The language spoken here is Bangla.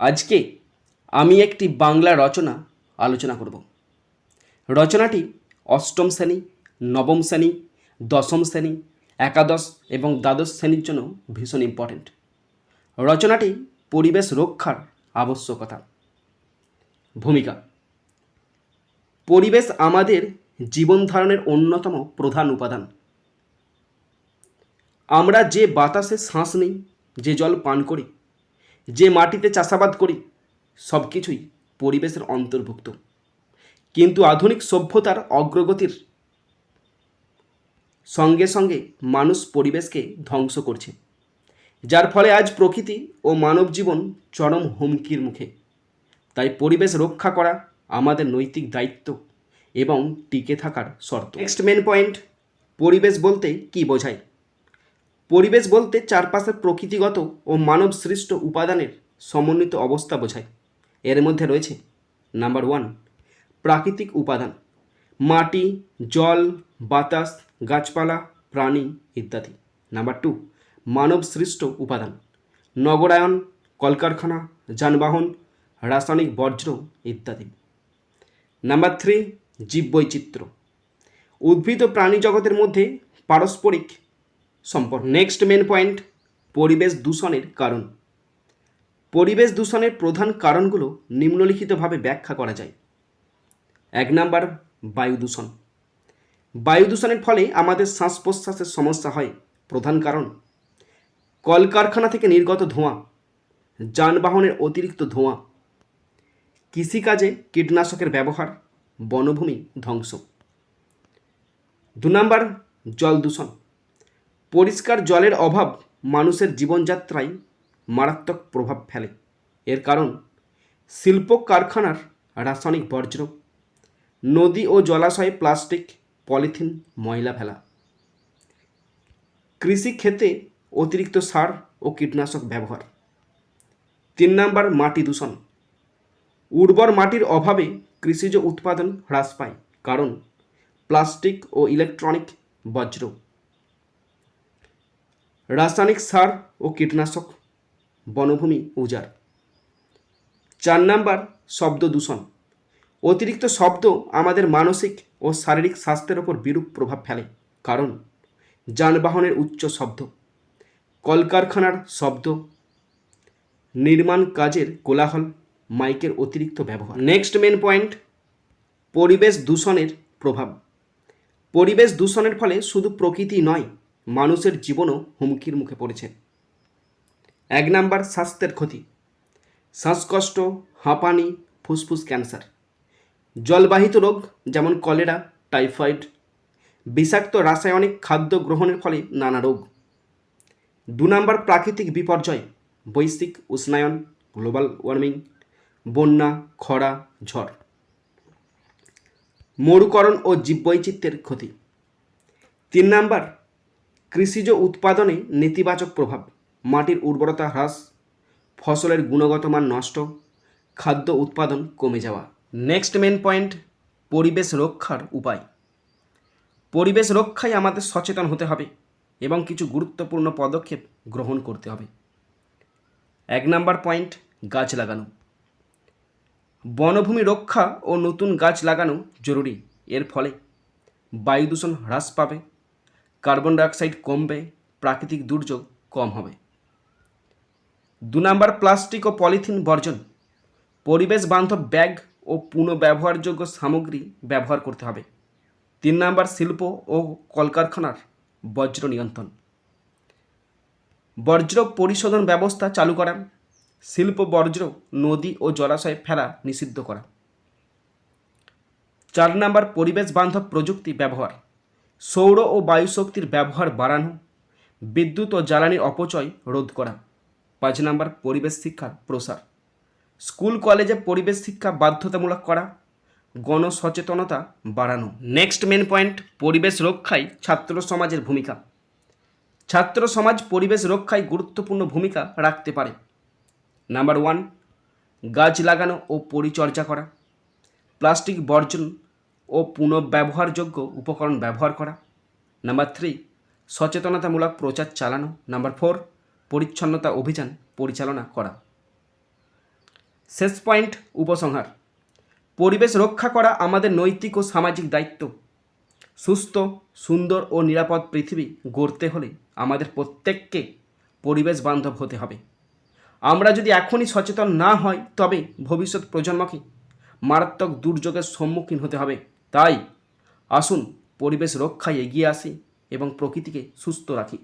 আজকে আমি একটি বাংলা রচনা আলোচনা করব। রচনাটি অষ্টম শ্রেণি, নবম শ্রেণি, দশম শ্রেণি, একাদশ এবং দ্বাদশ শ্রেণির জন্য ভীষণ ইম্পর্ট্যান্ট রচনাটি পরিবেশ রক্ষার আবশ্যকতা। ভূমিকা। পরিবেশ আমাদের জীবন ধারণের অন্যতম প্রধান উপাদান। আমরা যে বাতাসে শ্বাস নিই, যে জল পান করি যে মাটিতে চাষাবাদ করি, সব কিছুই পরিবেশের অন্তর্ভুক্ত। কিন্তু আধুনিক সভ্যতার অগ্রগতির সঙ্গে সঙ্গে মানুষ পরিবেশকে ধ্বংস করছে, যার ফলে আজ প্রকৃতি ও মানব জীবন চরম হুমকির মুখে। তাই পরিবেশ রক্ষা করা আমাদের নৈতিক দায়িত্ব এবং টিকে থাকার শর্ত। নেক্সট মেন পয়েন্ট পরিবেশ বলতে কি বোঝায়? পরিবেশ বলতে চারপাশের প্রকৃতিগত ও মানব সৃষ্ট উপাদানের সমন্বিত অবস্থা বোঝায়। এর মধ্যে রয়েছে নাম্বার ওয়ান প্রাকৃতিক উপাদান, মাটি, জল, বাতাস, গাছপালা, প্রাণী ইত্যাদি। নাম্বার টু মানব সৃষ্ট উপাদান, নগরায়ন, কলকারখানা, যানবাহন, রাসায়নিক বর্জ্য ইত্যাদি। নাম্বার থ্রি জীববৈচিত্র্য, উদ্ভিদ ও প্রাণী জগতের মধ্যে পারস্পরিক সম্পর্ক নেক্সট মেন পয়েন্ট পরিবেশ দূষণের কারণ। পরিবেশ দূষণের প্রধান কারণগুলো নিম্নলিখিতভাবে ব্যাখ্যা করা যায়। এক নাম্বার, বায়ু দূষণ। বায়ু দূষণের ফলে আমাদের শ্বাস প্রশ্বাসের সমস্যা হয়, প্রধান কারণ। কলকারখানা থেকে নির্গত ধোঁয়া, যানবাহনের অতিরিক্ত ধোঁয়া, কৃষিকাজে কীটনাশকের ব্যবহার, বনভূমি ধ্বংস। দু নাম্বার, জল দূষণ। পরিষ্কার জলের অভাব মানুষের জীবনযাত্রায় মারাত্মক প্রভাব ফেলে। এর কারণ, শিল্প কারখানার রাসায়নিক বর্জ্য, নদী ও জলাশয়ে প্লাস্টিক, পলিথিন, ময়লা ফেলা। কৃষি ক্ষেতে অতিরিক্ত সার ও কীটনাশক ব্যবহার। তিন নাম্বার, মাটি দূষণ। উর্বর মাটির অভাবে কৃষিজ উৎপাদন হ্রাস পায়, কারণ প্লাস্টিক ও ইলেকট্রনিক বজ্র রাসায়নিক সার ও কীটনাশক বনভূমি উজাড়। চার নাম্বার শব্দ দূষণ। অতিরিক্ত শব্দ আমাদের মানসিক ও শারীরিক স্বাস্থ্যের ওপর বিরূপ প্রভাব ফেলে, কারণ যানবাহনের উচ্চ শব্দ, কলকারখানার শব্দ, নির্মাণ কাজের কোলাহল, মাইকের অতিরিক্ত ব্যবহার। নেক্সট মেন পয়েন্ট, পরিবেশ দূষণের প্রভাব। পরিবেশ দূষণের ফলে শুধু প্রকৃতি নয় মানুষের জীবনও হুমকির মুখে পড়েছে। এক নাম্বার স্বাস্থ্যের ক্ষতি। শ্বাসকষ্ট, হাঁপানি, ফুসফুস ক্যান্সার। জলবাহিত রোগ যেমন কলেরা, টাইফয়েড, বিষাক্ত রাসায়নিক খাদ্য গ্রহণের ফলে নানা রোগ। দু নম্বর প্রাকৃতিক বিপর্যয়, বৈশ্বিক উষ্ণায়ন, গ্লোবাল ওয়ার্মিং, বন্যা, খরা, ঝড়। মরুকরণ ও জীববৈচিত্র্যের ক্ষতি। তিন নাম্বার কৃষিজ উৎপাদনে নেতিবাচক প্রভাব। মাটির উর্বরতা হ্রাস, ফসলের গুণগত মান নষ্ট, খাদ্য উৎপাদন কমে যাওয়া। নেক্সট মেন পয়েন্ট পরিবেশ রক্ষার উপায়। পরিবেশ রক্ষায় আমাদের সচেতন হতে হবে এবং কিছু গুরুত্বপূর্ণ পদক্ষেপ গ্রহণ করতে হবে। এক নাম্বার পয়েন্ট গাছ লাগানো। বনভূমি রক্ষা ও নতুন গাছ লাগানো জরুরি। এর ফলে বায়ু দূষণ হ্রাস পাবে। কার্বন ডাইঅক্সাইড কমবে, প্রাকৃতিক দুর্যোগ কম হবে। দু নাম্বার, প্লাস্টিক ও পলিথিন বর্জন। পরিবেশ বান্ধব ব্যাগ ও পুনঃব্যবহারযোগ্য সামগ্রী ব্যবহার করতে হবে। তিন নাম্বার, শিল্প ও কলকারখানার বজ্র নিয়ন্ত্রণ। বর্জ্য পরিশোধন ব্যবস্থা চালু করা, শিল্প বর্জ্য নদী ও জলাশয়ে ফেলা নিষিদ্ধ করা। চার নাম্বার, পরিবেশ বান্ধব প্রযুক্তি ব্যবহার। সৌর ও বায়ু শক্তির ব্যবহার বাড়ানো, বিদ্যুৎ ও জ্বালানির অপচয় রোধ করা। পাঁচ নাম্বার, পরিবেশ শিক্ষার প্রসার। স্কুল, কলেজে পরিবেশ শিক্ষা বাধ্যতামূলক করা, গণসচেতনতা বাড়ানো। নেক্সট মেন পয়েন্ট, পরিবেশ রক্ষায় ছাত্র সমাজের ভূমিকা। ছাত্র সমাজ পরিবেশ রক্ষায় গুরুত্বপূর্ণ ভূমিকা রাখতে পারে। নাম্বার ওয়ান, গাছ লাগানো ও পরিচর্যা করা। প্লাস্টিক বর্জন ও পুনঃব্যবহারযোগ্য উপকরণ ব্যবহার করা। নাম্বার থ্রি সচেতনতামূলক প্রচার চালানো। নাম্বার ফোর পরিচ্ছন্নতা অভিযান পরিচালনা করা। শেষ পয়েন্ট উপসংহার। পরিবেশ রক্ষা করা আমাদের নৈতিক ও সামাজিক দায়িত্ব। সুস্থ, সুন্দর ও নিরাপদ পৃথিবী গড়তে হলে আমাদের প্রত্যেককে পরিবেশ বান্ধব হতে হবে। আমরা যদি এখনই সচেতন না হয় তবে ভবিষ্যৎ প্রজন্মকে মারাত্মক দুর্যোগের সম্মুখীন হতে হবে। তাই আসুন পরিবেশ রক্ষায় এগিয়ে আসি এবং প্রকৃতিকে সুস্থ রাখি।